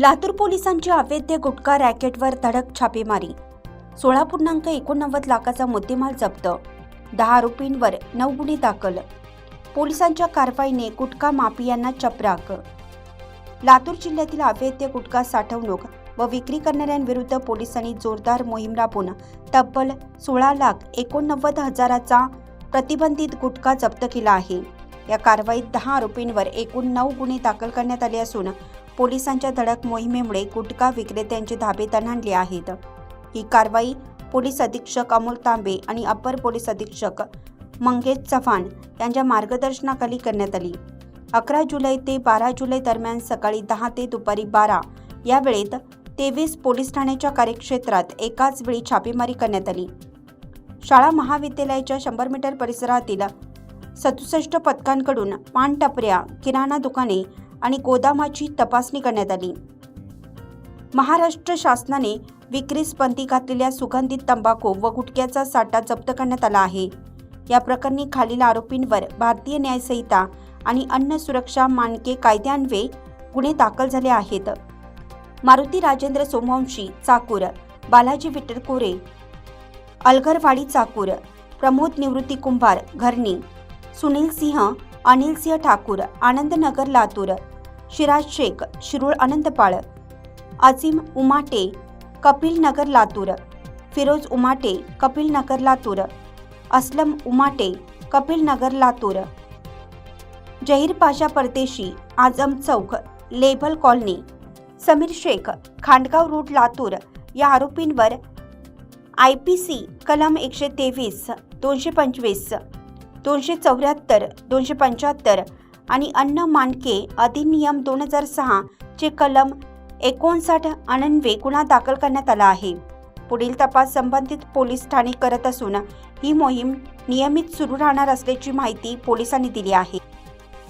लातूर पोलिसांची अवैध गुटखा रॅकेटवर धडक छापेमारी. सोळा पूर्णांक एकोणनव्वद लाखाचा मुद्देमाल जप्त. दहा आरोपींवर नऊ गुन्हे दाखल. पोलिसांच्या कारवाईने गुटखा माफियांना चपराक. लातूर जिल्ह्यातील अवैध गुटखा साठवणूक व विक्री करणाऱ्यांविरुद्ध पोलिसांनी जोरदार मोहीम राबवून तब्बल सोळा लाख एकोणनव्वद हजाराचा प्रतिबंधित गुटखा जप्त केला आहे. या कारवाईत दहा आरोपींवर एकूण नऊ गुन्हे दाखल करण्यात आले असून पोलिसांच्या धडक मोहिमेमुळे गुटखा विक्रेत्यांचे धाबे तणांडले आहेत. ही कारवाई पोलीस अधीक्षक अमोल तांबे आणि अप्पर पोलीस अधीक्षक मंगेश चव्हाण यांच्या मार्गदर्शनाखाली करण्यात आली. अकरा जुलै ते बारा जुलै दरम्यान सकाळी दहा ते दुपारी बारा या वेळेत तेवीस पोलीस ठाण्याच्या कार्यक्षेत्रात एकाच वेळी छापेमारी करण्यात आली. शाळा महाविद्यालयाच्या शंभर मीटर परिसरातील सदुसष्ट पथकांकडून पानटपऱ्या किराणा दुकाने आणि गोदामाची तपासणी करण्यात आली. महाराष्ट्र शासनाने विक्रीस बंदी घातलेल्या सुगंधित तंबाखू व गुटख्याचा साठा जप्त करण्यात आला आहे. या प्रकरणी खालील आरोपींवर भारतीय न्यायसंहिता आणि अन्न सुरक्षा मानके कायद्यान्वये गुन्हे दाखल झाले आहेत. मारुती राजेंद्र सोमवंशी चाकूर बालाजी विठ्ठल कोरे अलगरवाडी चाकूर प्रमोद निवृत्ती कुंभार Gharni Sunil Singh Anil Singh Thakur Anandnagar Latur Shiraz Shaikh Shirul Anantpal Azim Umate Kapil Nagar Latur Firoz Umate Kapil Nagar Latur Aslam Umate Kapil Nagar Latur. Zaheer Pasha Pardeshi Azam Chowk labour colony Sameer Shaikh Khandgaon road Latur या आरोपींवर आय पी सी कलम एकशे तेवीस दोनशे पंचवीस दोनशे चौऱ्याहत्तर दोनशे पंच्याहत्तर आणि अन्न मानके अधिनियम दोन हजार सहा चे कलम एकोणसाठ अनन्वे गुन्हा दाखल करण्यात आला आहे. पुढील तपास संबंधित पोलीस ठाणे करत असून ही मोहीम नियमित सुरू राहणार असल्याची माहिती पोलिसांनी दिली आहे.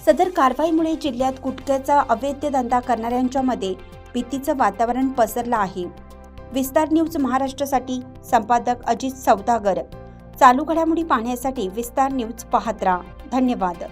सदर कारवाईमुळे जिल्ह्यात गुटख्याचा अवैध धंदा करणाऱ्यांच्यामध्ये भीतीचं वातावरण पसरलं आहे. विस्तार न्यूज महाराष्ट्रासाठी संपादक अजित सौदागर. चालू घडामोडी पाहण्यासाठी विस्तार न्यूज पाहत राहा. धन्यवाद.